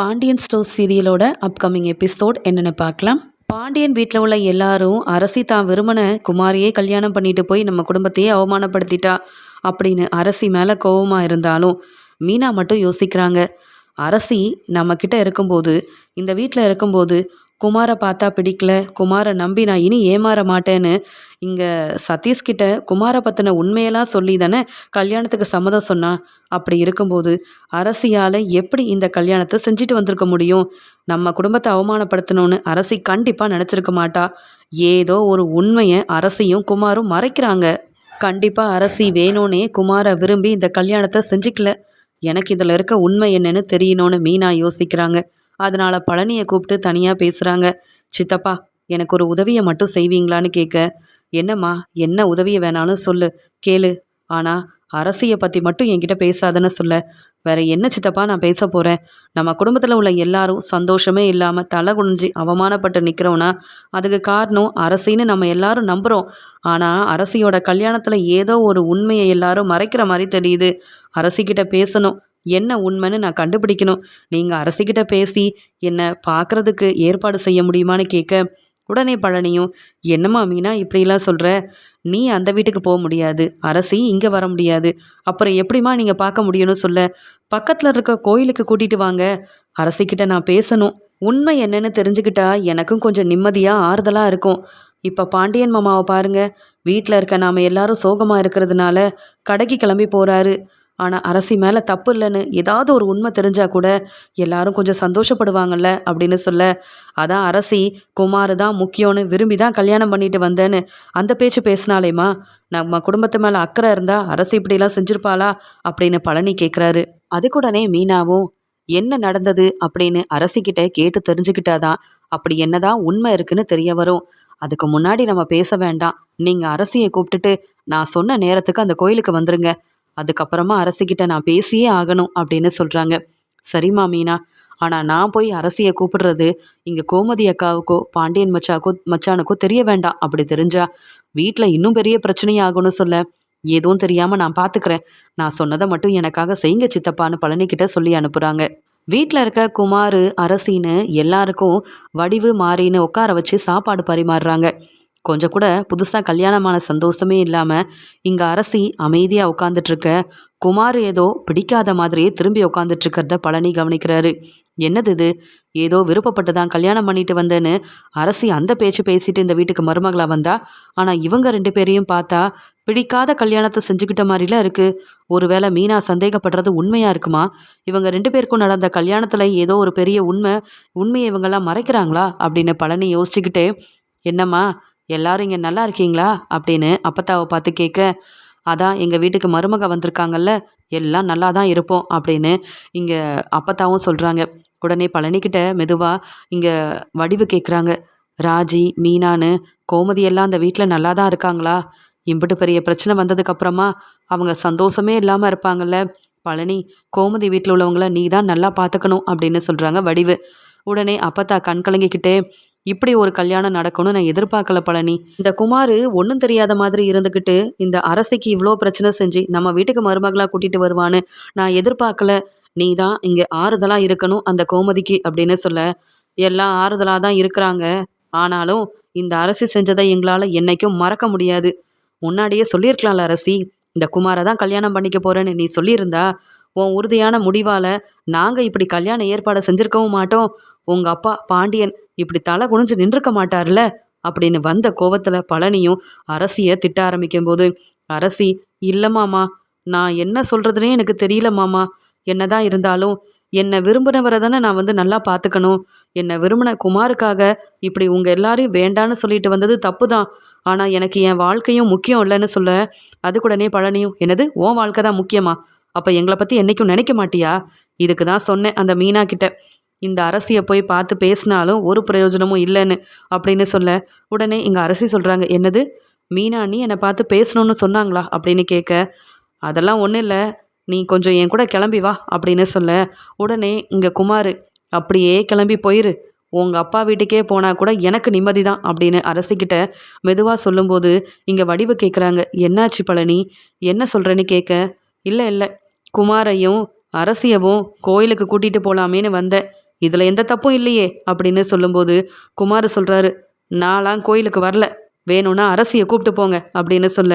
Pandian store சீரியலோட upcoming episode என்னென்னு பார்க்கலாம். பாண்டியன் வீட்டில் உள்ள எல்லாரும் அரசி தான் விரும்பின குமாரியே கல்யாணம் பண்ணிட்டு போய் நம்ம குடும்பத்தையே அவமானப்படுத்திட்டா அப்படின்னு அரசி மேலே கோவமாக இருந்தாலும் மீனா மட்டும் யோசிக்கிறாங்க. அரசி நம்மக்கிட்ட இருக்கும்போது இந்த வீட்டில் இருக்கும்போது குமாரை பார்த்தா பிடிக்கல. குமாரை நம்பி நான் இனி ஏமாற மாட்டேன்னு இங்கே சதீஷ்கிட்ட குமாரை பற்றின உண்மையெல்லாம் சொல்லி தானே கல்யாணத்துக்கு சம்மதம் சொன்னா? அப்படி இருக்கும்போது அரசியால் எப்படி இந்த கல்யாணத்தை செஞ்சுட்டு வந்திருக்க முடியும்? நம்ம குடும்பத்தை அவமானப்படுத்தணும்னு அரசி கண்டிப்பாக நினச்சிருக்க மாட்டா. ஏதோ ஒரு உண்மையை அரசியும் குமாரும் மறைக்கிறாங்க. கண்டிப்பாக அரசி வேணும்னே குமாரை விரும்பி இந்த கல்யாணத்தை செஞ்சுக்கல. எனக்கு இதில் இருக்க உண்மை என்னன்னு தெரியணும்னு மீனா யோசிக்கிறாங்க. அதனால பழனியை கூப்பிட்டு தனியாக பேசுகிறாங்க சித்தப்பா எனக்கு ஒரு உதவியை மட்டும் செய்வீங்களான்னு கேட்க என்னம்மா என்ன உதவியை வேணாலும் சொல்லு கேளு. ஆனால் அரசியை பற்றி மட்டும் என்கிட்ட பேசாதன்னு சொல்ல. வேற என்ன சித்தப்பா நான் பேச போகிறேன் நம்ம குடும்பத்தில் உள்ள எல்லாரும் சந்தோஷமே இல்லாமல் தலை குனிஞ்சு அவமானப்பட்டு நிற்கிறோன்னா அதுக்கு காரணம் அரசின்னு நம்ம எல்லாரும் நம்புகிறோம் ஆனால் அரசியோட கல்யாணத்தில் ஏதோ ஒரு உண்மையை எல்லாரும் மறைக்கிற மாதிரி தெரியுது. அரசிக்கிட்ட பேசணும் என்ன உண்மைன்னு நான் கண்டுபிடிக்கணும். நீங்கள் அரசிக்கிட்ட பேசி என்னை பார்க்குறதுக்கு ஏற்பாடு செய்ய முடியுமான்னு கேட்க உடனே பழனியும் என்னம்மா மீனா இப்படிலாம் சொல்கிற நீ அந்த வீட்டுக்கு போக முடியாது. அரசி இங்கே வர முடியாது. அப்புறம் எப்படிம்மா நீங்கள் பார்க்க முடியும்னு சொல்ல? பக்கத்தில் இருக்க கோயிலுக்கு கூட்டிகிட்டு வாங்க. அரசிக்கிட்ட நான் பேசணும். உண்மை என்னன்னு தெரிஞ்சுக்கிட்டா எனக்கும் கொஞ்சம் நிம்மதியாக ஆறுதலாக இருக்கும். இப்போ பாண்டியன் மாமாவை பாருங்க. வீட்டில் இருக்க நாம் எல்லாரும் சோகமாக இருக்கிறதுனால கடைக்கு கிளம்பி போகிறாரு ஆனால் அரசி மேலே தப்பு இல்லைன்னு ஏதாவது ஒரு உண்மை தெரிஞ்சால் கூட எல்லாரும் கொஞ்சம் சந்தோஷப்படுவாங்கல்ல அப்படின்னு சொல்ல. அதான் அரசி குமார் தான் முக்கியம்னு விரும்பி தான் கல்யாணம் பண்ணிட்டு வந்தேன்னு அந்த பேச்சு பேசினாலேம்மா நம்ம குடும்பத்து மேலே அக்கறை இருந்தால் அரசி இப்படிலாம் செஞ்சுருப்பாளா அப்படின்னு பழனி கேட்குறாரு அதுக்குடனே மீனாவும் என்ன நடந்தது? அப்படின்னு அரசிக்கிட்ட கேட்டு தெரிஞ்சுக்கிட்டாதான் அப்படி என்னதான் உண்மை இருக்குன்னு தெரிய வரும். அதுக்கு முன்னாடி நம்ம பேச வேண்டாம். நீங்கள் அரசியை கூப்பிட்டுட்டு நான் சொன்ன நேரத்துக்கு அந்த கோயிலுக்கு வந்துருங்க. அதுக்கப்புறமா அரசிக்கிட்ட நான் பேசியே ஆகணும் அப்படின்னு சொல்கிறாங்க சரிம்மா மீனா ஆனால் நான் போய் அரசியை கூப்பிடுறது இங்கே கோமதி அக்காவுக்கோ பாண்டியன் மச்சாக்கோ மச்சானுக்கோ தெரிய வேண்டாம். அப்படி தெரிஞ்சா வீட்டில் இன்னும் பெரிய பிரச்சனையாகும்னு சொல்ல. எதுவும் தெரியாமல் நான் பார்த்துக்கிறேன் நான் சொன்னதை மட்டும் எனக்காக செய்யுங்க சித்தப்பான்னு பழனிக்கிட்ட சொல்லி அனுப்புகிறாங்க வீட்டில் இருக்க குமார் அரசின்னு எல்லாருக்கும் வடிவு மாறின்னு உட்கார வச்சு சாப்பாடு பரிமாறுறாங்க. கொஞ்சம் கூட புதுசாக கல்யாணமான சந்தோஷமே இல்லாமல் இங்கே அரசி அமைதியாக உட்காந்துட்ருக்க குமார் ஏதோ பிடிக்காத மாதிரியே திரும்பி உட்காந்துட்ருக்கிறத பழனி கவனிக்கிறாரு. என்னது இது? ஏதோ விருப்பப்பட்டு தான் கல்யாணம் பண்ணிட்டு வந்தேன்னு அரசி அந்த பேச்சு பேசிட்டு இந்த வீட்டுக்கு மருமகளாக வந்தா? ஆனால் இவங்க ரெண்டு பேரையும் பார்த்தா பிடிக்காத கல்யாணத்தை செஞ்சுக்கிட்ட மாதிரிலாம் இருக்குது ஒருவேளை மீனா சந்தேகப்படுறது உண்மையாக இருக்குமா? இவங்க ரெண்டு பேருக்கும் நடந்த கல்யாணத்தில் ஏதோ ஒரு பெரிய உண்மை உண்மையை இவங்கெல்லாம் மறைக்கிறாங்களா? அப்படின்னு பழனி யோசிச்சுக்கிட்டே என்னம்மா எல்லாரும் இங்கே நல்லா இருக்கீங்களா? அப்படின்னு அப்பத்தாவை பார்த்து கேட்க அதான் எங்கள் வீட்டுக்கு மருமக வந்திருக்காங்கல்ல எல்லாம் நல்லா தான் இருப்போம் அப்படின்னு இங்கே அப்பத்தாவும் சொல்கிறாங்க உடனே பழனிக்கிட்ட மெதுவாக இங்கே வடிவு கேட்குறாங்க ராஜி மீனான்னு கோமதி எல்லாம் அந்த வீட்டில் நல்லா தான் இருக்காங்களா? இம்பிட்டு பெரிய பிரச்சனை வந்ததுக்கப்புறமா அவங்க சந்தோஷமே இல்லாமல் இருப்பாங்கல்ல. பழனி கோமதி வீட்டில் உள்ளவங்கள நீ தான் நல்லா பார்த்துக்கணும் அப்படின்னு சொல்கிறாங்க வடிவு. உடனே அப்பத்தா கண் கலங்கிக்கிட்டே இப்படி ஒரு கல்யாணம் நடக்கும்னு நான் எதிர்பார்க்கல பழனி. இந்த குமார் ஒன்றும் தெரியாத மாதிரி இருந்துக்கிட்டு இந்த அரசிக்கு இவ்வளோ பிரச்சனை செஞ்சு நம்ம வீட்டுக்கு மருமகளாக கூட்டிகிட்டு வருவான்னு நான் எதிர்பார்க்கல. நீ தான் இங்கே ஆறுதலாக இருக்கணும் அந்த கோமதிக்கு அப்படின்னு சொல்ல. எல்லாம் ஆறுதலாக தான் இருக்கிறாங்க. ஆனாலும் இந்த அரசி செஞ்சதை எங்களால் என்னைக்கும் மறக்க முடியாது. முன்னாடியே சொல்லியிருக்கலாம்ல அரசி இந்த குமாரை தான் கல்யாணம் பண்ணிக்க போகிறேன்னு நீ சொல்லியிருந்தா உன் உறுதியான முடிவால் நாங்கள் இப்படி கல்யாண ஏற்பாடை செஞ்சுருக்கவும் மாட்டோம். உங்கள் அப்பா பாண்டியன் இப்படி தலை குனிஞ்சு நின்றுக்க மாட்டார்ல? அப்படின்னு வந்த கோவத்தில் பழனியும் அரசியை திட்ட ஆரம்பிக்கும் போது அரசி இல்லை மாமா. நான் என்ன சொல்கிறதுனே எனக்கு தெரியல மாமா. என்னதான் இருந்தாலும் என்னை விரும்பினவரை தானே நான் வந்து நல்லா பார்த்துக்கணும் என்னை விரும்பின குமாருக்காக இப்படி உங்கள் எல்லாரையும் வேண்டான்னு சொல்லிட்டு வந்தது தப்பு தான் ஆனால் எனக்கு என் வாழ்க்கையும் முக்கியம் இல்லைன்னு சொல்ல அதுக்குடனே பழனியும் எனது உன் வாழ்க்கை தான் முக்கியமா? அப்போ எங்களை பற்றி என்றைக்கும் நினைக்க மாட்டியா? இதுக்கு தான் சொன்னேன் அந்த மீனா கிட்ட இந்த அரசியை போய் பார்த்து பேசினாலும் ஒரு பிரயோஜனமும் இல்லைன்னு அப்படின்னு சொல்ல. உடனே இங்கே அரசி சொல்கிறாங்க என்னது? மீனா நீ என்னை பார்த்து பேசணும்னு சொன்னாங்களா? அப்படின்னு கேட்க. அதெல்லாம் ஒன்றும் இல்லை. நீ கொஞ்சம் என் கூட கிளம்பி வா அப்படின்னு சொல்ல. உடனே இங்கே குமார் அப்படியே கிளம்பி போயிரு. உங்கள் அப்பா வீட்டுக்கே போனால் கூட எனக்கு நிம்மதி தான் அப்படின்னு அரசிக்கிட்ட மெதுவாக சொல்லும்போது இங்கே வடிவு கேட்குறாங்க என்னாச்சு பழனி? என்ன சொல்கிறேன்னு கேட்க. இல்லை இல்லை. குமாரையும் அரசியவும் கோயிலுக்கு கூட்டிகிட்டு போகலாமேன்னு வந்தேன். இதில் எந்த தப்பும் இல்லையே அப்படின்னு சொல்லும்போது குமார் சொல்கிறாரு நான்லாம் கோயிலுக்கு வரல வேணும்னா அரசியை கூப்பிட்டு போங்க அப்படின்னு சொல்ல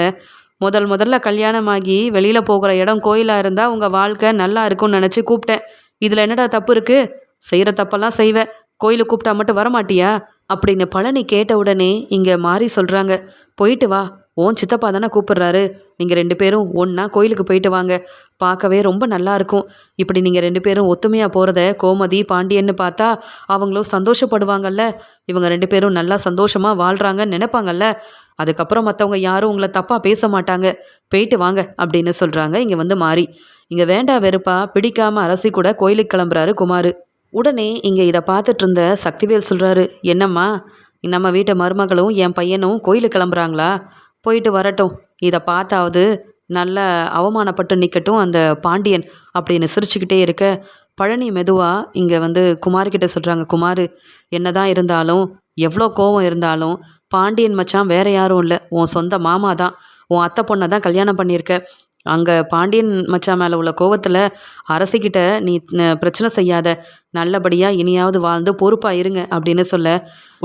முதல் முதல்ல கல்யாணமாகி வெளியில் போகிற இடம் கோயிலாக இருந்தால் உங்கள் வாழ்க்கை நல்லா இருக்கும்னு நினச்சி கூப்பிட்டேன். இதில் என்னடா தப்பு இருக்குது செய்கிற தப்பெல்லாம் செய்வேன் கோயிலுக்கு கூப்பிட்டா மட்டும் வரமாட்டியா? அப்படின்னு பழனி கேட்ட உடனே இங்கே மாறி சொல்கிறாங்க போயிட்டு வா ஓன் சித்தப்பா தானே கூப்பிடுறாரு. நீங்கள் ரெண்டு பேரும் ஒன்றா கோயிலுக்கு போயிட்டு வாங்க. பார்க்கவே ரொம்ப நல்லா இருக்கும். இப்படி நீங்கள் ரெண்டு பேரும் ஒத்துமையாக போகிறத கோமதி பாண்டியன்னு பார்த்தா அவங்களும் சந்தோஷப்படுவாங்கல்ல. இவங்க ரெண்டு பேரும் நல்லா சந்தோஷமாக வாழ்கிறாங்கன்னு நினைப்பாங்கல்ல. அதுக்கப்புறம் மற்றவங்க யாரும் உங்களை தப்பாக பேச மாட்டாங்க. போயிட்டு வாங்க அப்படின்னு சொல்கிறாங்க இங்கே வந்து மாறி. இங்கே வேண்டா வெறுப்பா பிடிக்காமல் அரசி கூட கோயிலுக்கு கிளம்புறாரு குமார். உடனே இங்கே இதை பார்த்துட்டு இருந்த சக்திவேல் சொல்கிறாரு என்னம்மா நம்ம வீட்டு மருமகளும் என் பையனும் கோயிலுக்கு கிளம்புறாங்களா? போயிட்டு வரட்டும். இதை பார்த்தாவது நல்ல அவமானப்பட்டு நிற்கட்டும் அந்த பாண்டியன் அப்படின்னு சிரிச்சுக்கிட்டே இருக்க. பழனி மெதுவாக இங்கே வந்து குமார்கிட்ட சொல்கிறாங்க குமார் என்னதான் இருந்தாலும் எவ்வளோ கோவம் இருந்தாலும் பாண்டியன் மச்சான் வேற யாரும் இல்லை. உன் சொந்த மாமா தான். உன் அத்தை பொண்ணை தான் கல்யாணம் பண்ணியிருக்க. அங்கே பாண்டியன் மச்சான் மேலே உள்ள கோவத்தில் அரசிக்கிட்ட நீ பிரச்சனை செய்யாத. நல்லபடியாக இனியாவது வாழ்ந்து பொறுப்பாக இருங்க அப்படின்னு சொல்ல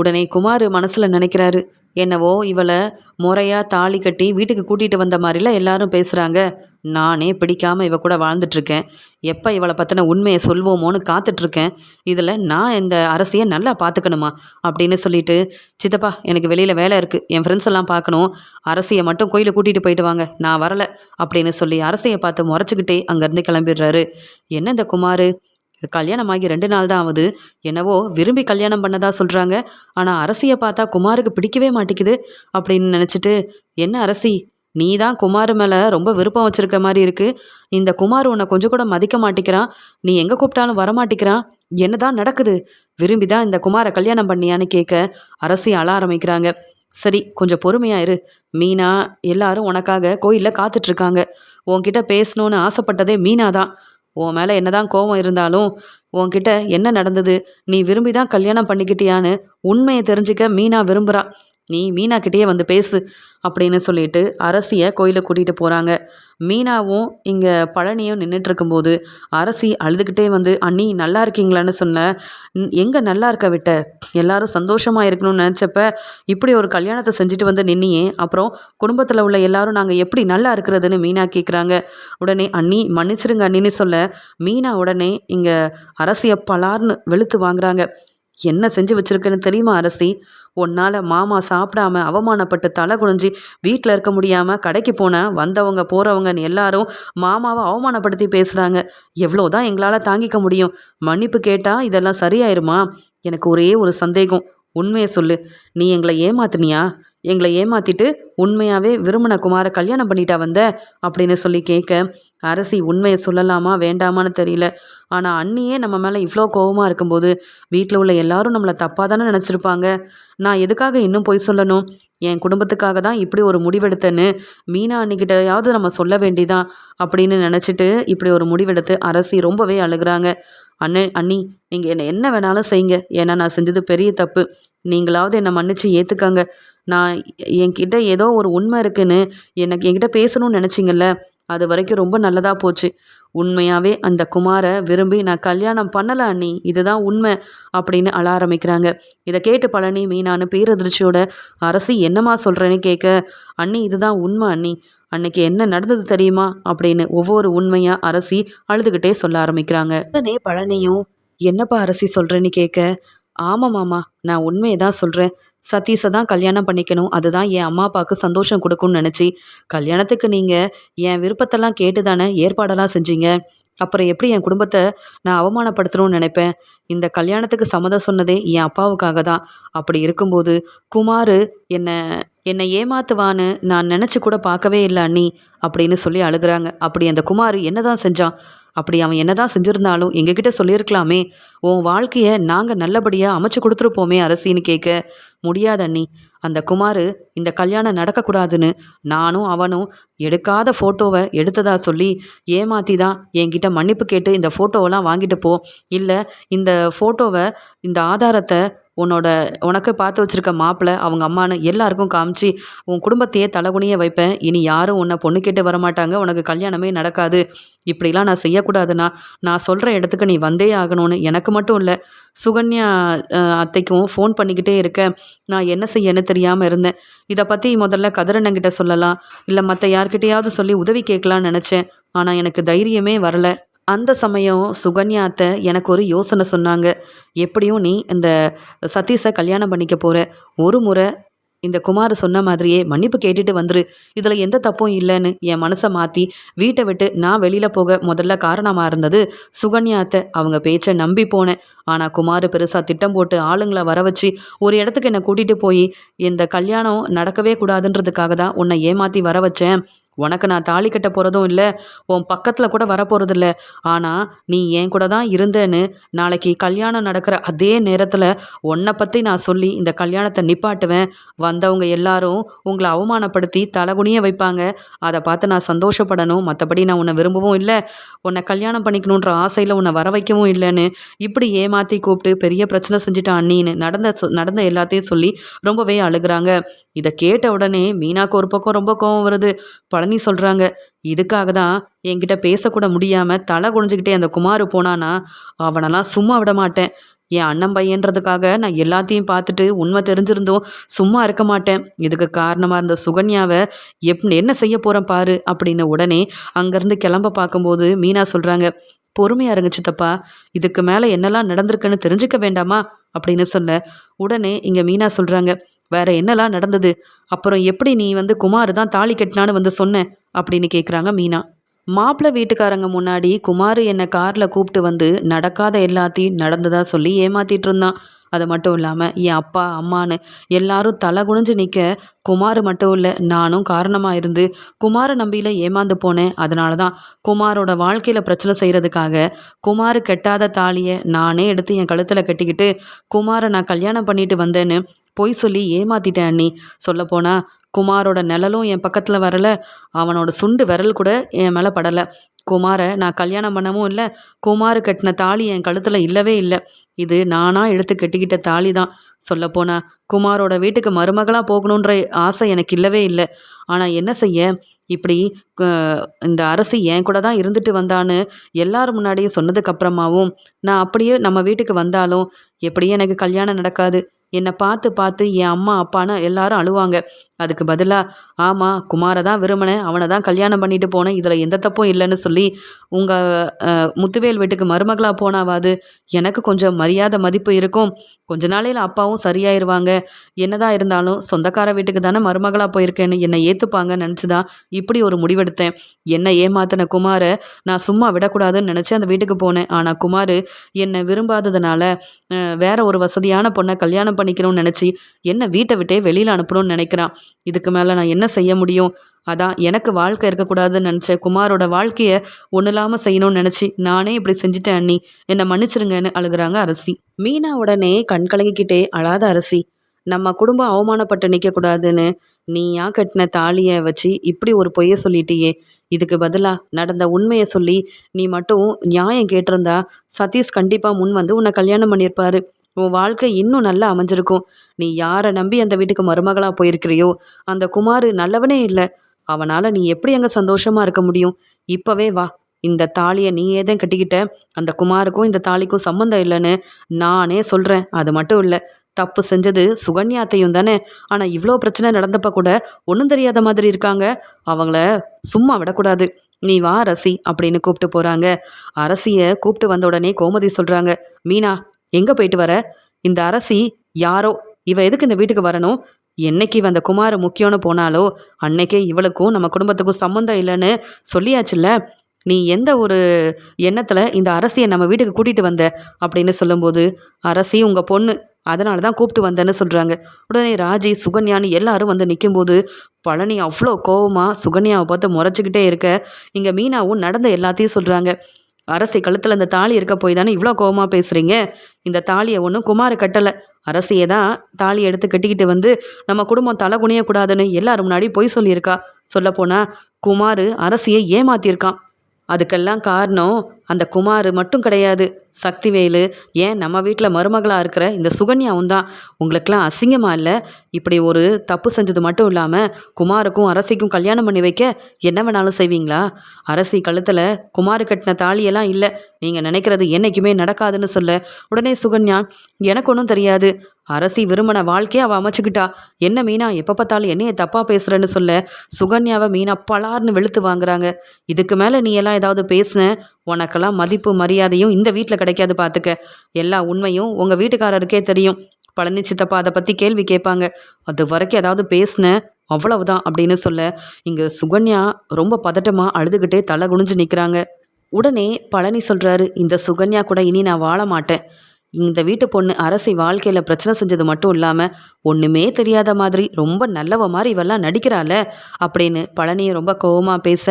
உடனே குமார் மனசில் நினைக்கிறாரு. என்னவோ இவளை முறையாக தாலி கட்டி வீட்டுக்கு கூட்டிகிட்டு வந்த மாதிரிலாம் எல்லாரும் பேசுகிறாங்க நானே பிடிக்காமல் இவ கூட வாழ்ந்துட்டுருக்கேன். எப்போ இவளை பற்றின உண்மையை சொல்வோமோன்னு காத்துட்ருக்கேன் இதில் நான் இந்த அரசியை நல்லா பார்த்துக்கணுமா அப்படின்னு சொல்லிட்டு சித்தப்பா எனக்கு வெளியில் வேலை இருக்குது என் ஃப்ரெண்ட்ஸ் எல்லாம் பார்க்கணும். அரசியை மட்டும் கோயிலுக்கு கூட்டிகிட்டு போயிட்டு வாங்க. நான் வரல. அப்படின்னு சொல்லி அரசியை பார்த்து முறைச்சிக்கிட்டே அங்கேருந்து கிளம்பிடுறாரு. என்ன இந்த குமார்? கல்யாணம் ஆகி ரெண்டு நாள் தான் ஆகுது. என்னவோ விரும்பி கல்யாணம் பண்ணதா சொல்கிறாங்க ஆனால் அரசியை பார்த்தா குமாருக்கு பிடிக்கவே மாட்டேங்குது அப்படின்னு நினச்சிட்டு என்ன அரசி நீ தான் குமார் மேலே ரொம்ப விருப்பம் வச்சுருக்க மாதிரி இருக்குது இந்த குமார் உன்னை கொஞ்சம் கூட மதிக்க மாட்டேங்கிறான். நீ எங்கே கூப்பிட்டாலும் வரமாட்டேங்கிறான் என்னதான் நடக்குது? விரும்பி தான் இந்த குமாரை கல்யாணம் பண்ணியான்னு கேட்க அரசி அழ ஆரம்பிக்கிறாங்க. சரி கொஞ்சம் பொறுமையாக இரு. மீனா எல்லாரும் உனக்காக கோயிலில் காத்துட்ருக்காங்க உன்கிட்ட பேசணும்னு ஆசைப்பட்டதே மீனா தான் உன் மேலே என்னதான் கோபம் இருந்தாலும் உன்கிட்ட என்ன நடந்தது? நீ விரும்பி தான் கல்யாணம் பண்ணிக்கிட்டியான்னு உண்மையை தெரிஞ்சுக்க மீனா விரும்புகிறா நீ மீனாக்கிட்டேயே வந்து பேசு அப்படின்னு சொல்லிட்டு அரசியை கோயிலை கூட்டிகிட்டு போகிறாங்க மீனாவும் இங்கே பழனியும் நின்றுட்டு இருக்கும்போது அரசி அழுதுகிட்டே வந்து அண்ணி நல்லா இருக்கீங்களான்னு சொன்ன. எங்கே நல்லா இருக்க விட்ட? எல்லாரும் சந்தோஷமாக இருக்கணும்னு நினச்சப்ப இப்படி ஒரு கல்யாணத்தை செஞ்சுட்டு வந்து நின்னியே. அப்புறம் குடும்பத்தில் உள்ள எல்லாரும் நாங்கள் எப்படி நல்லா இருக்கிறதுன்னு மீனா கேட்குறாங்க உடனே அண்ணி மன்னிச்சிருங்க அண்ணின்னு சொல்ல மீனா உடனே இங்கே அரசியை பலார்னு வெளுத்து வாங்குறாங்க. என்ன செஞ்சு வச்சிருக்கேன்னு தெரியுமா அரசி? உன்னால் மாமா சாப்பிடாம அவமானப்பட்டு தலை குனிஞ்சு வீட்டில் இருக்க முடியாமல் கடைக்கு போனேன் வந்தவங்க போகிறவங்கன்னு எல்லாரும் மாமாவை அவமானப்படுத்தி பேசுகிறாங்க எவ்வளோதான் எங்களால் தாங்கிக்க முடியும். மன்னிப்பு கேட்டால் இதெல்லாம் சரியாயிருமா? எனக்கு ஒரே ஒரு சந்தேகம். உண்மையை சொல்லு. நீ எங்களை ஏமாத்துனியா? எங்களை ஏமாத்திட்டு உண்மையாகவே விரும்பின குமார கல்யாணம் பண்ணிட்டா வந்த? அப்படின்னு சொல்லி கேட்க அரசி உண்மையை சொல்லலாமா வேண்டாமான்னு தெரியல. ஆனால் அண்ணியே நம்ம மேலே இவ்வளோ கோவமாக இருக்கும்போது வீட்டில் உள்ள எல்லாரும் நம்மளை தப்பாக தானே நினச்சிருப்பாங்க. நான் எதுக்காக இன்னும் போய் சொல்லணும்? என் குடும்பத்துக்காக தான் இப்படி ஒரு முடிவெடுத்தேன்னு மீனா அன்னிக்கிட்டையாவது நம்ம சொல்ல வேண்டிதான் அப்படின்னு நினச்சிட்டு இப்படி ஒரு முடிவெடுத்து அரசி ரொம்பவே அழுகுறாங்க. அண்ணே அண்ணி நீங்கள் என்னை என்ன வேணாலும் செய்யுங்க. ஏன்னா நான் செஞ்சது பெரிய தப்பு. நீங்களாவது என்னை மன்னிச்சு ஏற்றுக்காங்க நான் என்கிட்ட ஏதோ ஒரு உண்மை இருக்குன்னு எனக்கு என்கிட்ட பேசணும்னு நினச்சிங்கல்ல அது வரைக்கும் ரொம்ப நல்லதாக போச்சு. உண்மையாகவே அந்த குமாரை விரும்பி நான் கல்யாணம் பண்ணலை அண்ணி இதுதான் உண்மை அப்படின்னு அழ ஆரம்பிக்கிறாங்க. இதை கேட்டு பழனி மீனானு பேரதிர்ச்சியோட அரசி என்னம்மா சொல்கிறேன்னு கேட்க அண்ணி இதுதான் உண்மை அண்ணி. அன்னைக்கு என்ன நடந்தது தெரியுமா? அப்படின்னு ஒவ்வொரு உண்மையாக அரசி அழுதுகிட்டே சொல்ல ஆரம்பிக்கிறாங்க. உடனே பழனியும் என்னப்பா அரசி சொல்கிறேன்னு கேட்க ஆமாம் மாமா நான் உண்மையை தான் சொல்கிறேன் சதீஷை தான் கல்யாணம் பண்ணிக்கணும். அதுதான் என் அம்மா அப்பாவுக்கு சந்தோஷம் கொடுக்கும்னு நினச்சி. கல்யாணத்துக்கு நீங்கள் என் விருப்பத்தெல்லாம் கேட்டு தானே ஏற்பாடெல்லாம் செஞ்சீங்க? அப்புறம் எப்படி என் குடும்பத்தை நான் அவமானப்படுத்தணும்னு நினைப்பேன்? இந்த கல்யாணத்துக்கு சம்மதம் சொன்னதே என் அப்பாவுக்காக தான். அப்படி இருக்கும்போது குமார் என்னை என்னை ஏமாத்துவான்னு நான் நினச்சி கூட பார்க்கவே இல்லை அண்ணி. அப்படின்னு சொல்லி அழுகுறாங்க. அப்படி அந்த குமார் என்னதான் செஞ்சான்? அப்படி அவன் என்னதான் செஞ்சிருந்தாலும் எங்ககிட்ட சொல்லியிருக்கலாமே. உன் வாழ்க்கையை நாங்கள் நல்லபடியாக அமைச்சு கொடுத்துருப்போமே அரசின்னு கேட்க முடியாது அண்ணி. அந்த குமார் இந்த கல்யாணம் நடக்கக்கூடாதுன்னு நானும் அவனும் எடுக்காத ஃபோட்டோவை எடுத்ததா சொல்லி ஏமாத்தி தான் என்கிட்ட மன்னிப்பு கேட்டு இந்த ஃபோட்டோவெல்லாம் வாங்கிட்டு போ. இல்லை இந்த ஃபோட்டோவை இந்த ஆதாரத்தை உன்னோட உனக்கு பார்த்து வச்சிருக்க மாப்பிள்ளை அவங்க அம்மான்னு எல்லாருக்கும் காமிச்சு உன் குடும்பத்தையே தலகுனிய வைப்பேன். இனி யாரும் உன்னை பொண்ணு கேட்டு வரமாட்டாங்க. உனக்கு கல்யாணமே நடக்காது. இப்படிலாம் நான் செய்யக்கூடாதுண்ணா நான் சொல்கிற இடத்துக்கு நீ வந்தே ஆகணும்னு எனக்கு மட்டும் இல்லை சுகன்யா அத்தைக்கும் ஃபோன் பண்ணிக்கிட்டே இருக்க. நான் என்ன செய்யன்னு தெரியாமல் இருந்தேன். இதை பற்றி முதல்ல கதிரண்ணங்கிட்ட சொல்லலாம். இல்லை மற்ற யார்கிட்டையாவது சொல்லி உதவி கேட்கலான்னு நினச்சேன். ஆனால் எனக்கு தைரியமே வரலை. அந்த சமயம் சுகன்யாத்த எனக்கு ஒரு யோசனை சொன்னாங்க. எப்படியும் நீ இந்த சதீஷை கல்யாணம் பண்ணிக்க போகிற ஒரு முறை இந்த குமார் சொன்ன மாதிரியே மன்னிப்பு கேட்டுட்டு வந்துரு. இதில் எந்த தப்பும் இல்லைன்னு என் மனசை மாற்றி வீட்டை விட்டு நான் வெளியில் போக முதல்ல காரணமாக இருந்தது சுகன்யாத்த அவங்க பேச்சை நம்பி போனேன். ஆனால் குமார் பெருசாக திட்டம் போட்டு ஆளுங்களை வர வச்சு ஒரு இடத்துக்கு என்னை கூட்டிகிட்டு போய் இந்த கல்யாணம் நடக்கவே கூடாதுன்றதுக்காக தான் உன்னை ஏமாற்றி வர வச்சேன். உனக்கு நான் தாலி கட்ட போகிறதும் இல்லை உன் பக்கத்தில் கூட வரப்போகிறது இல்லை ஆனால் நீ என் கூட தான் இருந்தேன்னு நாளைக்கு கல்யாணம் நடக்கிற அதே நேரத்தில் உன்னை பற்றி நான் சொல்லி இந்த கல்யாணத்தை நிப்பாட்டுவேன். வந்தவங்க எல்லாரும் உங்களை அவமானப்படுத்தி தலகுனிய வைப்பாங்க. அதை பார்த்து நான் சந்தோஷப்படணும். மற்றபடி நான் உன்னை விரும்பவும் இல்லை. உன்னை கல்யாணம் பண்ணிக்கணுன்ற ஆசையில் உன்னை வர வைக்கவும் இல்லைன்னு இப்படி ஏமாற்றி கூப்பிட்டு பெரிய பிரச்சனை செஞ்சுட்டான் அண்ணின்னு நடந்த சொ- நடந்த எல்லாத்தையும் சொல்லி ரொம்பவே அழுகிறாங்க. இதை கேட்ட உடனே மீனாக்கு ஒரு பக்கம் ரொம்ப கோவம் வருது. பழனி சொல்கிறாங்க இதுக்காக தான் என்கிட்ட பேசக்கூட முடியாமல் தலை குனிஞ்சுக்கிட்டே அந்த குமார் போனானா அவனெல்லாம் சும்மா விட மாட்டேன். என் அண்ணன் பையன்றதுக்காக நான் எல்லாத்தையும் பார்த்துட்டு உண்மை தெரிஞ்சிருந்தும் சும்மா இருக்க மாட்டேன். இதுக்கு காரணமாக இருந்த சுகன்யாவை எப் என்ன செய்ய போகிறேன் பாரு அப்படின்னு உடனே அங்கேருந்து கிளம்ப பார்க்கும்போது மீனா சொல்கிறாங்க பொறுமையாக இருங்க சித்தப்பா. இதுக்கு மேலே என்னெல்லாம் நடந்திருக்குன்னு தெரிஞ்சுக்க வேண்டாமா? அப்படின்னு சொல்ல உடனே இங்கே மீனா சொல்கிறாங்க வேற என்னெல்லாம் நடந்தது? அப்புறம் எப்படி நீ வந்து குமார் தான் தாலி கட்டினான்னு வந்து சொன்ன? அப்படின்னு கேட்குறாங்க மீனா. மாப்பிள்ளை வீட்டுக்காரங்க முன்னாடி குமார் என்னை காரில் கூப்பிட்டு வந்து நடக்காத எல்லாத்தையும் நடந்ததாக சொல்லி ஏமாத்திட்டு இருந்தான். அது மட்டும் இல்லாமல் என் அப்பா அம்மான்னு எல்லாரும் தலை குனிஞ்சு நிற்க குமார் மட்டும் இல்லை நானும் காரணமாக இருந்து குமாரை நம்பியில் ஏமாந்து போனேன். அதனால தான் குமாரோட வாழ்க்கையில் பிரச்சனை செய்கிறதுக்காக குமார் கெட்டாத தாலியை நானே எடுத்து என் கழுத்தில் கட்டிக்கிட்டு குமாரை நான் கல்யாணம் பண்ணிட்டு வந்தேன்னு பொய் சொல்லி ஏமாத்திட்டேன் அண்ணி. சொல்லப்போனால் குமாரோட நிழலும் என் பக்கத்தில் வரலை. அவனோட சுண்டு விரல் கூட என் மேலே படலை. குமாரை நான் கல்யாணம் பண்ணவும் இல்லை. குமார் கட்டின தாலி என் கழுத்தில் இல்லவே இல்லை. இது நானாக எடுத்து கட்டிக்கிட்ட தாலி தான் சொல்லப்போனா குமாரோட வீட்டுக்கு மருமகளாக போகணுன்ற ஆசை எனக்கு இல்லவே இல்லை. ஆனால் என்ன செய்ய? இப்படி இந்த அரசி என் கூட தான் இருந்துட்டு வந்தான்னு எல்லார் முன்னாடியும் சொன்னதுக்கப்புறமாவும் நான் அப்படியே நம்ம வீட்டுக்கு வந்தாலும் எப்படியும் எனக்கு கல்யாணம் நடக்காது. என்னை பார்த்து பார்த்து என் அம்மா அப்பான்னு எல்லாரும் அழுவாங்க. அதுக்கு பதிலாக ஆமாம் குமாரை தான் விரும்பினேன். அவனை தான் கல்யாணம் பண்ணிட்டு போனேன். இதில் எந்த தப்பும் இல்லைன்னு சொல்லி உங்கள் முத்துவேல் வீட்டுக்கு மருமகளாக போனாவாது? எனக்கு கொஞ்சம் மரியாதை மதிப்பு இருக்கும். கொஞ்ச நாளையில் அப்பாவும் சரியாயிருவாங்க. என்னதான் இருந்தாலும் சொந்தக்கார வீட்டுக்கு தானே மருமகளாக போயிருக்கேன்னு என்னை ஏற்றுப்பாங்கன்னு நினச்சி தான் இப்படி ஒரு முடிவெடுத்தேன். என்னை ஏமாத்தின குமாரை நான் சும்மா விடக்கூடாதுன்னு நினச்சி அந்த வீட்டுக்கு போனேன். ஆனால் குமார் என்னை விரும்பாததுனால வேற ஒரு வசதியான பொண்ணை கல்யாணம் பண்ணிக்கணும்னு நினச்சி என்னை வீட்டை விட்டே வெளியில் அனுப்பணும்னு நினைக்கிறான். இதுக்கு மேலே நான் என்ன செய்ய முடியும்? அதான் எனக்கு வாழ்க்கை இருக்கக்கூடாதுன்னு நினச்சேன் குமாரோட வாழ்க்கையை ஒன்றும் இல்லாமல் செய்யணும்னு நினச்சி நானே இப்படி செஞ்சுட்டேன் அண்ணி. என்னை மன்னிச்சிருங்கன்னு அழுகுறாங்க அரசி. மீனா உடனே கண் கலங்கிக்கிட்டே அழாத அரசி. நம்ம குடும்பம் அவமானப்பட்டு நிற்கக்கூடாதுன்னு நீயா கட்டின தாலியை வச்சு இப்படி ஒரு பொய்யை சொல்லிட்டியே? இதுக்கு பதிலாக நடந்த உண்மையை சொல்லி நீ மட்டும் நியாயம் கேட்டிருந்தா சதீஷ் கண்டிப்பாக முன் வந்து உன்னை கல்யாணம் பண்ணியிருப்பாரு. உன் வாழ்க்கை இன்னும் நல்லா அமைஞ்சிருக்கும். நீ யாரை நம்பி அந்த வீட்டுக்கு மருமகளாக போயிருக்கிறியோ அந்த குமார் நல்லவனே இல்லை. அவனால் நீ எப்படி அங்கே சந்தோஷமாக இருக்க முடியும்? இப்போவே வா. இந்த தாலியை நீ ஏதேன் கட்டிக்கிட்ட? அந்த குமாருக்கும் இந்த தாலிக்கும் சம்மந்தம் இல்லைன்னு நானே சொல்கிறேன் அது மட்டும் இல்லை தப்பு செஞ்சது சுகன்யாத்தையும் தானே. ஆனால் இவ்வளோ பிரச்சனை நடந்தப்ப கூட ஒன்றும் தெரியாத மாதிரி இருக்காங்க. அவங்கள சும்மா விடக்கூடாது. நீ வா அரசி அப்படின்னு கூப்பிட்டு போகிறாங்க அரசியை கூப்பிட்டு வந்த உடனே கோமதி சொல்கிறாங்க மீனா எங்கே போயிட்டு வர? இந்த அரசி யாரோ? இவ எதுக்கு இந்த வீட்டுக்கு வரணும்? என்னைக்கு இவன் அந்த குமார முக்கியம்னு போனாலோ அன்னைக்கே இவளுக்கும் நம்ம குடும்பத்துக்கும் சம்மந்தம் இல்லைன்னு சொல்லியாச்சுல்ல? நீ எந்த ஒரு எண்ணத்தில் இந்த அரசியை நம்ம வீட்டுக்கு கூட்டிகிட்டு வந்த? அப்படின்னு சொல்லும்போது அரசி உங்கள் பொண்ணு. அதனால தான் கூப்பிட்டு வந்தேன்னு சொல்கிறாங்க உடனே ராஜி சுகன்யான்னு எல்லாரும் வந்து நிற்கும்போது பழனி அவ்வளோ கோவமாக சுகன்யாவை பார்த்து முறைச்சிக்கிட்டே இருக்க. இங்கே மீனாவும் நடந்த எல்லாத்தையும் சொல்கிறாங்க அரசி கழுத்தில் இந்த தாலி இருக்க போய் தானே இவ்வளோ கோவமாக பேசுகிறீங்க இந்த தாலியை ஒன்றும் குமார் கட்டலை. அரசியை தான் தாலி எடுத்து கட்டிக்கிட்டு வந்து நம்ம குடும்பம் தலை குனியக்கூடாதுன்னு எல்லாரும் முன்னாடி பொய் சொல்லியிருக்கா. சொல்லப்போனால் குமார் அரசியை ஏமாத்தியிருக்கான். அதுக்கெல்லாம் காரணம் அந்த குமார் மட்டும் கிடையாது. சக்திவேலு ஏன் நம்ம வீட்டில் மருமகளாக இருக்கிற இந்த சுகன்யாவும் தான் உங்களுக்கெல்லாம் அசிங்கமாக இல்லை? இப்படி ஒரு தப்பு செஞ்சது மட்டும் இல்லாமல் குமாருக்கும் அரசிக்கும் கல்யாணம் பண்ணி வைக்க என்ன வேணாலும் செய்வீங்களா? அரசி கழுத்தில் குமார் கட்டின தாலியெல்லாம் இல்லை. நீங்கள் நினைக்கிறது என்றைக்குமே நடக்காதுன்னு சொல்ல. உடனே சுகன்யா எனக்கு ஒன்றும் தெரியாது. அரசி விரும்பின வாழ்க்கையை அவள் அமைச்சுக்கிட்டா. என்ன மீனா எப்போ பார்த்தாலும் என்னைய தப்பாக பேசுகிறேன்னு சொல்ல சுகன்யாவை மீனா பலார்னு வெளுத்து வாங்குறாங்க. இதுக்கு மேலே நீ எல்லாம் ஏதாவது பேசுன? உனக்கெல்லாம் மதிப்பு மரியாதையும் இந்த வீட்டில் கிடைக்காது பார்த்துக்க எல்லா உண்மையும் உங்கள் வீட்டுக்காரருக்கே தெரியும். பழனி சித்தப்பா அதை பற்றி கேள்வி கேட்பாங்க. அது வரைக்கும் ஏதாவது பேசினேன் அவ்வளவுதான் அப்படின்னு சொல்ல இங்கே சுகன்யா ரொம்ப பதட்டமாக அழுதுகிட்டே தலை குனிஞ்சு நிற்கிறாங்க உடனே பழனி சொல்கிறாரு இந்த சுகன்யா கூட இனி நான் வாழ மாட்டேன். இந்த வீட்டு பொண்ணு அரசி வாழ்க்கையில் பிரச்சனை செஞ்சது மட்டும் இல்லாமல் ஒன்றுமே தெரியாத மாதிரி ரொம்ப நல்லவ மாதிரி இவெல்லாம் நடிக்கிறாள? அப்படின்னு பழனியை ரொம்ப கோவமாக பேச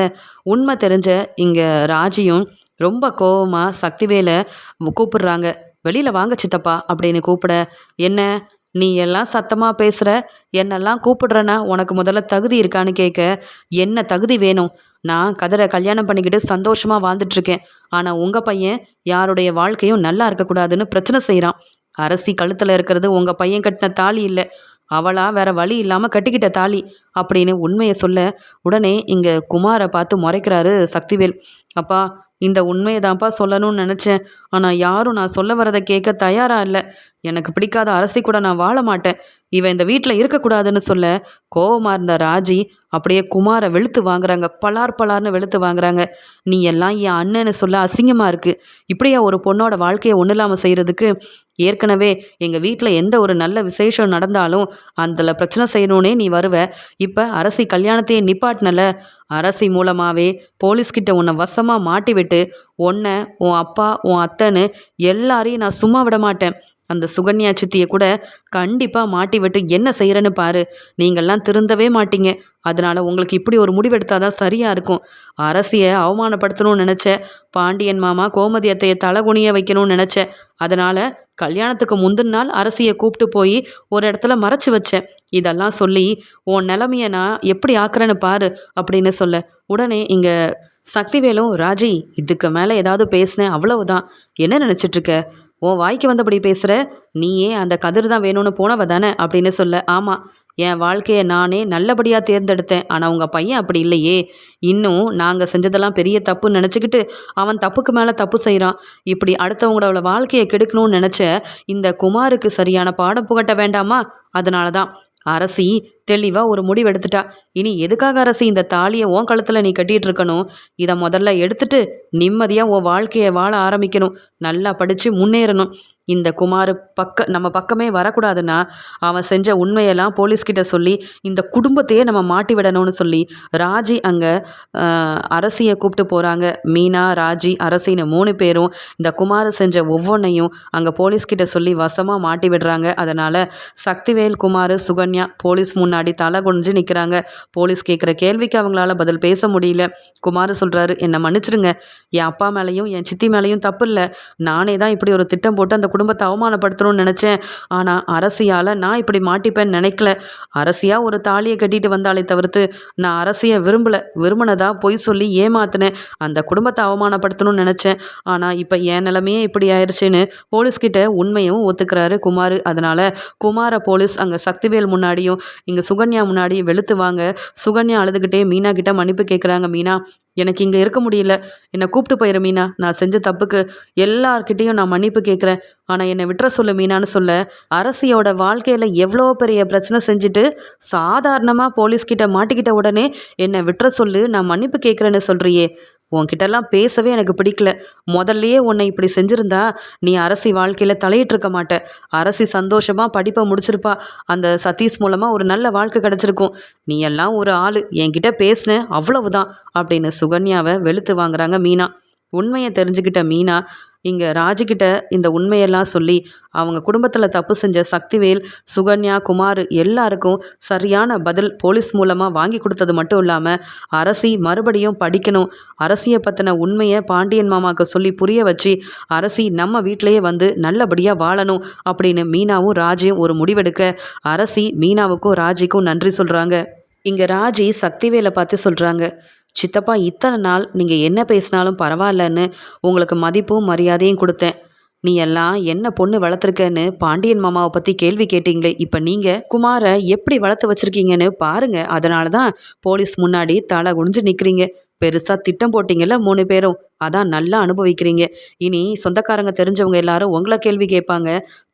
உண்மை தெரிஞ்ச இங்கே ராஜியும் ரொம்ப கோவமாக சக்திவேலை கூப்பிடுறாங்க. வெளியில் வாங்க சித்தப்பா அப்படின்னு கூப்பிட என்ன நீ எல்லாம் சத்தமாக பேசுகிற என்னெல்லாம் கூப்பிடுறனா உனக்கு முதல்ல தகுதி இருக்கான்னு கேட்க என்ன தகுதி வேணும்? நான் கதரை கல்யாணம் பண்ணிக்கிட்டு சந்தோஷமாக வாழ்ந்துட்டுருக்கேன். ஆனால் உங்கள் பையன் யாருடைய வாழ்க்கையும் நல்லா இருக்கக்கூடாதுன்னு பிரச்சனை செய்கிறான் அரசி கழுத்தில் இருக்கிறது உங்கள் பையன் கட்டின தாலி இல்லை. அவளா வேற வழி இல்லாமல் கட்டிக்கிட்ட தாலி அப்படின்னு உண்மையை சொல்ல உடனே இங்கே குமாரை பார்த்து முறைக்கிறாரு சக்திவேல். அப்பா இந்த உண்மையை தான்ப்பா சொல்லணும்னு நினச்சேன். ஆனால் யாரும் நான் சொல்ல வரதை கேட்க தயாராக இல்லை. எனக்கு பிடிக்காத அரசி கூட நான் வாழ மாட்டேன். இவன் இந்த வீட்டில் இருக்கக்கூடாதுன்னு சொல்ல கோவமாக இருந்த ராஜி அப்படியே குமாரை வெளுத்து வாங்குறாங்க பலார் பலார்னு வெளுத்து வாங்குறாங்க. நீ எல்லாம் என் அண்ணன்னு சொல்ல அசிங்கமாக இருக்குது இப்படியா ஒரு பொண்ணோட வாழ்க்கையை ஒன்றும் இல்லாமல் செய்கிறதுக்கு ஏற்கனவே எங்கள் வீட்டில் எந்த ஒரு நல்ல விசேஷம் நடந்தாலும் அதில் பிரச்சனை செய்யணுன்னே நீ வருவ. இப்போ அரசி கல்யாணத்தையே நிப்பாட்டினல. அரசி மூலமாகவே போலீஸ்கிட்ட உன்னை வசமாக மாட்டி விட்டு உன்னை உன் அப்பா உன் அத்தைன்னு எல்லாரையும் நான் சும்மா விட மாட்டேன். அந்த சுகன்யா சித்தியை கூட கண்டிப்பாக மாட்டி விட்டு என்ன செய்கிறேன்னு பாரு. நீங்கள்லாம் திருந்தவே மாட்டீங்க. அதனால் உங்களுக்கு இப்படி ஒரு முடிவெடுத்தால் தான் சரியாக இருக்கும். அரசியை அவமானப்படுத்தணும்னு நினச்ச பாண்டியன் மாமா கோமதி அத்தையை தலகுனிய வைக்கணும்னு நினச்ச அதனால் கல்யாணத்துக்கு முந்தின நாள் அரசியை கூப்பிட்டு போய் ஒரு இடத்துல மறைச்சி வச்சேன் இதெல்லாம் சொல்லி உன் நிலமையை நான் எப்படி ஆக்குறேன்னு பாரு அப்படின்னு சொல்ல. உடனே இங்கே சக்திவேலும் ராஜி இதுக்கு மேலே ஏதாவது பேசினேன் அவ்வளவுதான். என்ன நினச்சிட்ருக்க? உன் வாய்க்கு வந்தபடி பேசுகிற நீயே அந்த கதிர் தான் வேணும்னு போனவ தானே? அப்படின்னு சொல்ல ஆமாம் என் வாழ்க்கையை நானே நல்லபடியாக தேர்ந்தெடுத்தேன். ஆனால் உங்கள் பையன் அப்படி இல்லையே. இன்னும் நாங்கள் செஞ்சதெல்லாம் பெரிய தப்புன்னு நினச்சிக்கிட்டு அவன் தப்புக்கு மேலே தப்பு செய்கிறான் இப்படி அடுத்தவங்களோட வாழ்க்கையை கெடுக்கணும்னு நினச்ச இந்த குமாருக்கு சரியான பாடம் புகட்ட வேண்டாமா? அதனால தான் அரசி தெளிவாக ஒரு முடிவு எடுத்துட்டா இனி எதுக்காக அரசு இந்த தாலியை உன் கழுத்தில் நீ கட்டிகிட்டு இருக்கணும் இதை முதல்ல எடுத்துட்டு நிம்மதியாக உன் வாழ்க்கையை வாழ ஆரம்பிக்கணும். நல்லா படித்து முன்னேறணும். இந்த குமார் பக்க நம்ம பக்கமே வரக்கூடாதுன்னா அவன் செஞ்ச உண்மையெல்லாம் போலீஸ்கிட்ட சொல்லி இந்த குடும்பத்தையே நம்ம மாட்டி விடணும்னு சொல்லி ராஜி அங்கே அரசியை கூப்பிட்டு போகிறாங்க மீனா ராஜி அரசின்னு மூணு பேரும் இந்த குமார் செஞ்ச ஒவ்வொன்றையும் அங்கே போலீஸ்கிட்ட சொல்லி வசமாக மாட்டி விடுறாங்க. அதனால் சக்திவேல் குமார் சுகன்யா போலீஸ் முன்னாடி முன்னாடி தலை குனிஞ்சு நிற்கிறாங்க போலீஸ் கேட்குற கேள்விக்கு அவங்களால பதில் பேச முடியல. குமார் சொல்கிறாரு என்னை மன்னிச்சிடுங்க என் அப்பா மேலேயும் என் சித்தி மேலேயும் தப்பு இல்லை. நானே தான் இப்படி ஒரு திட்டம் போட்டு அந்த குடும்பத்தை அவமானப்படுத்தணும்னு நினச்சேன். ஆனால் அரசியால் நான் இப்படி மாட்டிப்பேன்னு நினைக்கல. அரசியாக ஒரு தாலியை கட்டிட்டு வந்தாலே தவிர்த்து நான் அரசியை விரும்பலை. விரும்பினதா பொய் சொல்லி ஏமாத்தினேன். அந்த குடும்பத்தை அவமானப்படுத்தணும்னு நினச்சேன். ஆனால் இப்போ என் நிலமையே இப்படி ஆயிடுச்சுன்னு போலீஸ்கிட்ட உண்மையும் ஒத்துக்கிறாரு குமார். அதனால் குமார போலீஸ் அங்கே சக்திவேல் முன்னாடியும் இங்கே சுகன்யா முன்னாடி வெளுத்து வாங்க சுகன்யா அழுதுகிட்டே மீனா கிட்ட மன்னிப்பு கேட்குறாங்க மீனா. எனக்கு இங்கே இருக்க முடியல. என்னை கூப்பிட்டு போயிரு மீனா. நான் செஞ்ச தப்புக்கு எல்லார்கிட்டேயும் நான் மன்னிப்பு கேட்குறேன் ஆனால் என்னை விட்டுற சொல்லு மீனான்னு சொல்ல அரசியோட வாழ்க்கையில் எவ்வளோ பெரிய பிரச்சனை செஞ்சுட்டு சாதாரணமாக போலீஸ்கிட்ட மாட்டிக்கிட்ட உடனே என்னை விட்டுற சொல்லு நான் மன்னிப்பு கேட்குறேன்னு சொல்கிறியே உன்கிட்டலாம் பேசவே எனக்கு பிடிக்கல. முதல்லையே உன்னை இப்படி செஞ்சுருந்தா நீ அரசி வாழ்க்கையில் தலையிட்டிருக்க மாட்ட. அரசி சந்தோஷமாக படிப்பை முடிச்சிருப்பா. அந்த சதீஷ் மூலமாக ஒரு நல்ல வாழ்க்கை கிடச்சிருக்கும். நீ எல்லாம் ஒரு ஆள். என்கிட்ட பேசின அவ்வளவுதான் அப்படின்னு சுகன்யாவை வெளுத்து வாங்குறாங்க மீனா. உண்மையை தெரிஞ்சுக்கிட்ட மீனா இங்கே ராஜுக்கிட்ட இந்த உண்மையெல்லாம் சொல்லி அவங்க குடும்பத்தில் தப்பு செஞ்ச சக்திவேல் சுகன்யா குமார் எல்லாருக்கும் சரியான பதில் போலீஸ் மூலமாக வாங்கி கொடுத்தது மட்டும் இல்லாமல் அரசி மறுபடியும் படிக்கணும். அரசியை பற்றின உண்மையை பாண்டியன் மாமாவுக்கு சொல்லி புரிய வச்சு அரசி நம்ம வீட்டிலையே வந்து நல்லபடியாக வாழணும் அப்படின்னு மீனாவும் ராஜியும் ஒரு முடிவெடுக்க அரசி மீனாவுக்கும் ராஜிக்கும் நன்றி சொல்கிறாங்க இங்கே ராஜி சக்திவேலை பார்த்து சொல்கிறாங்க சித்தப்பா இத்தனை நாள் நீங்கள் என்ன பேசினாலும் பரவாயில்லன்னு உங்களுக்கு மதிப்பும் மரியாதையும் கொடுத்தேன். நீ எல்லாம் என்ன பொண்ணு வளர்த்துருக்கன்னு பாண்டியன் மாமாவை பற்றி கேள்வி கேட்டீங்களே. இப்போ நீங்கள் குமாரை எப்படி வளர்த்து வச்சுருக்கீங்கன்னு பாருங்கள் அதனால தான் போலீஸ் முன்னாடி தலை குனிஞ்சு நிற்கிறீங்க பெருசாக திட்டம் போட்டிங்கல்ல மூணு பேரும். அதான் நல்லா அனுபவிக்கிறீங்க. இனி சொந்தக்காரங்க தெரிஞ்சவங்க எல்லாரும் உங்களை கேள்வி கேட்பாங்க.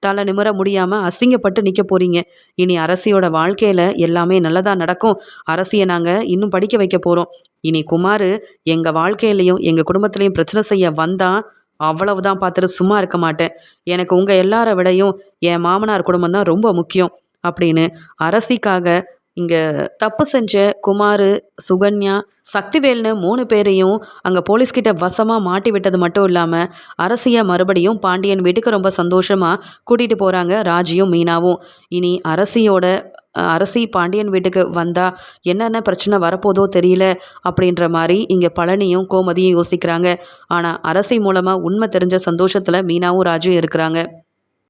தலை நிமிர முடியாமல் அசிங்கப்பட்டு நிற்க போகிறீங்க இனி அரசியோட வாழ்க்கையில் எல்லாமே நல்லதாக நடக்கும். அரசியை நாங்கள் இன்னும் படிக்க வைக்க போகிறோம் இனி குமார் எங்கள் வாழ்க்கையிலையும் எங்கள் குடும்பத்துலேயும் பிரச்சனை செய்ய வந்தால் அவ்வளவுதான் பார்த்துட்டு சும்மா இருக்க மாட்டேன். எனக்கு உங்கள் எல்லார விடையும் என் மாமனார் குடும்பம் தான் ரொம்ப முக்கியம் அப்படின்னு அரசிக்காக இங்கே தப்பு செஞ்ச குமார் சுகன்யா சக்திவேல்னு மூணு பேரையும் அங்கே போலீஸ்கிட்ட வசமாக மாட்டி விட்டது மட்டும் இல்லாமல் அரசியை மறுபடியும் பாண்டியன் வீட்டுக்கு ரொம்ப சந்தோஷமாக கூட்டிகிட்டு போகிறாங்க ராஜியும் மீனாவும். இனி அரசியோட அரசி பாண்டியன் வீட்டுக்கு வந்தால் என்னென்ன பிரச்சனை வரப்போதோ தெரியல அப்படின்ற மாதிரி இங்கே பழனியும் கோமதியும் யோசிக்கிறாங்க. ஆனால் அரசி மூலமாக உண்மை தெரிஞ்ச சந்தோஷத்தில் மீனாவும் ராஜும் இருக்கிறாங்க.